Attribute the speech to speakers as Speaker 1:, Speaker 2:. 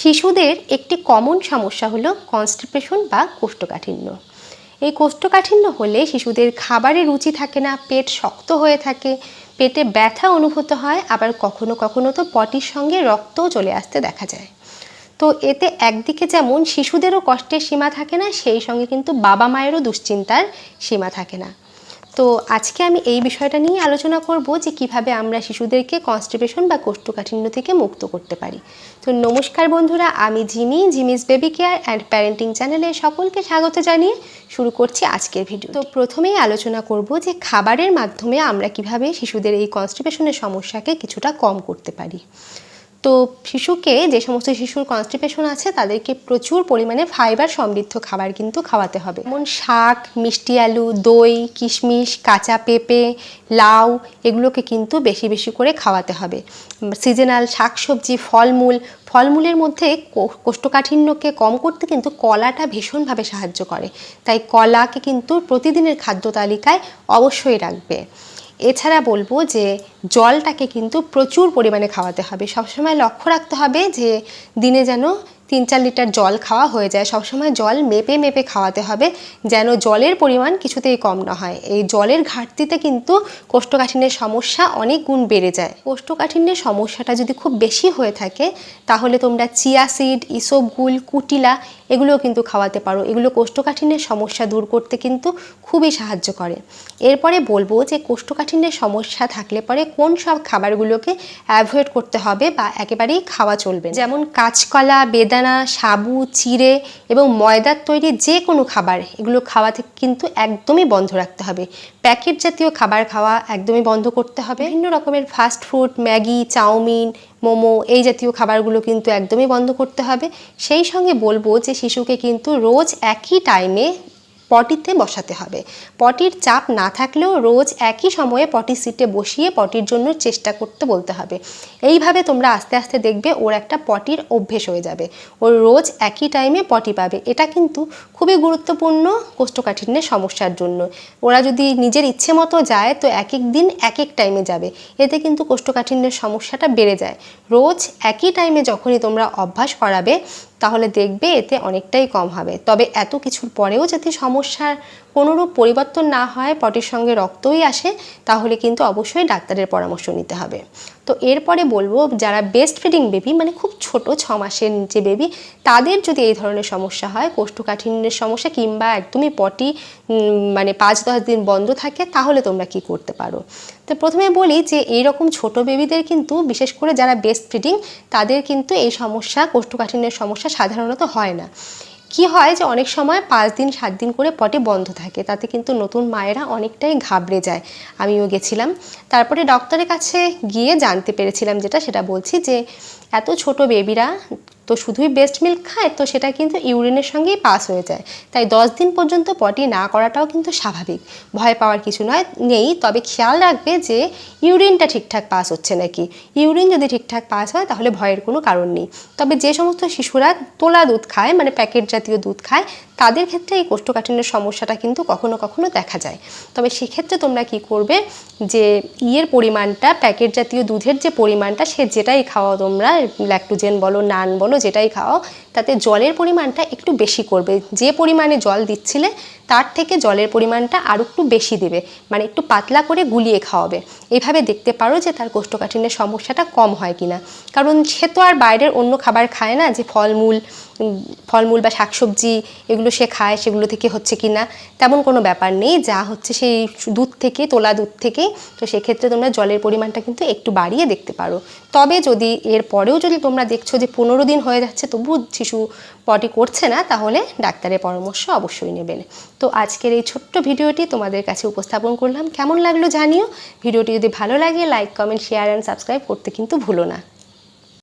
Speaker 1: শিশুদের একটি কমন সমস্যা হলো কনস্টিপেশন বা কোষ্ঠকাঠিন্য। এই কোষ্ঠকাঠিন্য হলে শিশুদের খাবারে রুচি থাকে না, পেট শক্ত হয়ে থাকে, পেটে ব্যথা অনুভূত হয়, আবার কখনো কখনো তো পটির সঙ্গে রক্তও চলে আসতে দেখা যায়। তো এতে একদিকে যেমন শিশুদেরও কষ্টের সীমা থাকে না, সেই সঙ্গে কিন্তু বাবা মায়েরও দুশ্চিন্তার সীমা থাকে না। তো আজকে আমি এই বিষয়টা নিয়ে আলোচনা করব যে কীভাবে আমরা শিশুদেরকে কনস্টিপেশন বা কোষ্ঠকাঠিন্য থেকে মুক্ত করতে পারি। তো নমস্কার বন্ধুরা, আমি Jimmy, Jimmy's baby care and parenting চ্যানেলে সকলকে স্বাগত জানিয়ে শুরু করছি আজকের ভিডিও। তো প্রথমেই আলোচনা করব যে খাবারের মাধ্যমে আমরা কীভাবে শিশুদের এই কনস্টিপেশনের সমস্যাকে কিছুটা কম করতে পারি। তো শিশুকে যে সমস্ত শিশুর কনস্টিপেশন আছে, তাদেরকে প্রচুর পরিমাণে ফাইবার সমৃদ্ধ খাবার কিন্তু খাওয়াতে হবে। যেমন শাক, মিষ্টি আলু, দই, কিশমিশ, কাঁচা পেঁপে, লাউ, এগুলোকে কিন্তু বেশি বেশি করে খাওয়াতে হবে। সিজনাল শাকসবজি, ফলমূল, ফলমূলের মধ্যে কোষ্ঠকাঠিন্যকে কম করতে কিন্তু কলাটা ভীষণভাবে সাহায্য করে। তাই কলাকে কিন্তু প্রতিদিনের খাদ্য তালিকায় অবশ্যই রাখবে। এছাড়া বলব যে জলটাকে কিন্তু প্রচুর পরিমাণে খাওয়াতে হবে। সবসময় লক্ষ্য রাখতে হবে যে দিনে যেন তিন চার লিটার জল খাওয়া হয়ে যায়। সবসময় জল মেপে মেপে খাওয়াতে হবে যেন জলের পরিমাণ কিছুতেই কম না হয়। এই জলের ঘাটতিতে কিন্তু কোষ্ঠকাঠিন্যের সমস্যা অনেক গুণ বেড়ে যায়। কোষ্ঠকাঠিন্যের সমস্যাটা যদি খুব বেশি হয়ে থাকে, তাহলে তোমরা চিয়া সিড ইসবগুল কুটিলা এগুলোও কিন্তু খাওয়াতে পারো। এগুলো কোষ্ঠকাঠিন্যের সমস্যা দূর করতে কিন্তু খুবই সাহায্য করে। এরপরে বলব যে কোষ্ঠকাঠিন্যের সমস্যা থাকলে পরে কোন সব খাবারগুলোকে অ্যাভয়েড করতে হবে বা একেবারেই খাওয়া চলবে যেমন কাঁচকলা বেদানা, সাবু, চিড়ে এবং ময়দার তৈরি যে কোনো খাবার, এগুলো খাওয়া থেকে কিন্তু একদমই বন্ধ রাখতে হবে। প্যাকেট জাতীয় খাবার খাওয়া একদমই বন্ধ করতে হবে। বিভিন্ন রকমের fast food Maggi, chow mein, momo এই জাতীয় খাবারগুলো কিন্তু একদমই বন্ধ করতে হবে। সেই সঙ্গে বলব যে শিশুকে কিন্তু রোজ একই টাইমে পটিতে বসাতে হবে। পটির চাপ না থাকলেও রোজ একই সময়ে পটি সিটে বসিয়ে পটির জন্য চেষ্টা করতে বলতে হবে। এইভাবে তোমরা আস্তে আস্তে দেখবে ওর একটা পটির অভ্যেস হয়ে যাবে। ওর রোজ একই টাইমে পটি পাবে। এটা কিন্তু খুবই গুরুত্বপূর্ণ কোষ্ঠকাঠিন্যের সমস্যার জন্য। ওরা যদি নিজের ইচ্ছে মতো যায়, তো এক এক দিন এক এক টাইমে যাবে। এতে কিন্তু কোষ্ঠকাঠিন্যের সমস্যাটা বেড়ে যায়। রোজ একই টাইমে যখনই তোমরা অভ্যাস করাবে তাহলে দেখবে এতে অনেকটাই কম হবে। তবে এত কিছুর পরেও যদি সমস্যার কোনোরূপ পরিবর্তন না হয়, পটির সঙ্গে রক্তই আসে, তাহলে কিন্তু অবশ্যই ডাক্তারের পরামর্শ নিতে হবে। তো এরপরে বলব, যারা বেস্ট ফিডিং বেবি মানে খুব ছোট ছ মাসের নিচে বেবি তাদের যদি এই ধরনের সমস্যা হয়, কোষ্ঠকাঠিন্যের সমস্যা কিংবা একদমই পটি মানে পাঁচ দশ দিন বন্ধ থাকে, তাহলে তোমরা কি করতে পারো? তো প্রথমে বলি যে, এইরকম ছোট বেবিদের কিন্তু, বিশেষ করে যারা বেস্ট ফিডিং তাদের কিন্তু এই সমস্যা, কোষ্ঠকাঠিন্যের সমস্যা সাধারণত হয় না। কি হয় যে অনেক সময় পাঁচ দিন, সাত দিন করে পটে বন্ধ থাকে। তাতে কিন্তু নতুন মায়েরা অনেকটাই ঘাবড়ে যায়। আমিও গেছিলাম। তারপরে ডক্টরের কাছে গিয়ে জানতে পেরেছিলাম যেটা, সেটা বলছি যে, এত ছোট বেবিরা তো শুধুই বেস্ট মিল্ক খায়, তো সেটা কিন্তু ইউরিনের সঙ্গেই পাস হয়ে যায়। তাই দশ দিন পর্যন্ত পটি না করাটাও কিন্তু স্বাভাবিক। ভয় পাওয়ার কিছু নয়, নেই, তবে খেয়াল রাখবে যে ইউরিনটা ঠিকঠাক পাস হচ্ছে নাকি। ইউরিন যদি ঠিকঠাক পাস হয়, তাহলে ভয়ের কোনো কারণ নেই। তবে যে সমস্ত শিশুরা তোলা দুধ খায় মানে প্যাকেট জাতীয় দুধ খায়, তাদের ক্ষেত্রে এই কোষ্ঠকাঠিন্যের সমস্যাটা কিন্তু কখনো কখনো দেখা যায়। তবে সেক্ষেত্রে তোমরা কি করবে যে ইয়ের পরিমাণটা প্যাকেট জাতীয় দুধের যে পরিমাণটা, সে যেটাই খাওয়াও তোমরা ল্যাকটোজেন বলো নান বলো যেটাই খাওয়াও তাতে জলের পরিমাণটা একটু বেশি করবে। যে পরিমাণে জল দিচ্ছিলে, তার থেকে জলের পরিমাণটা আরও একটু বেশি দেবে। মানে একটু পাতলা করে গুলিয়ে খাওয়াবে। এভাবে দেখতে পারো যে তার কোষ্ঠকাঠিন্যের সমস্যাটা কম হয় কিনা। কারণ সে তো আর বাইরের অন্য খাবার খায় না, যে ফলমূল ফলমূল বা শাকসবজি, এগুলো সে খায়, সেগুলো থেকে হচ্ছে কি না তেমন কোনো ব্যাপার নেই, যা হচ্ছে সেই দুধ থেকে, তোলা দুধ থেকে। তো সেক্ষেত্রে তোমরা জলের পরিমাণটা কিন্তু একটু বাড়িয়ে দেখতে পারো। তবে যদি এর পরেও যদি তোমরা দেখছ যে পনেরো দিন হয়ে যাচ্ছে তবু শিশু পটি করছে না, তাহলে ডাক্তারের পরামর্শ অবশ্যই নেবেন। তো আজকের এই ছোট্ট ভিডিওটি তোমাদের কাছে উপস্থাপন করলাম। কেমন লাগল জানিও। ভিডিওটি যদি ভালো লাগে like comment share and subscribe করতে কিন্তু ভুলো না।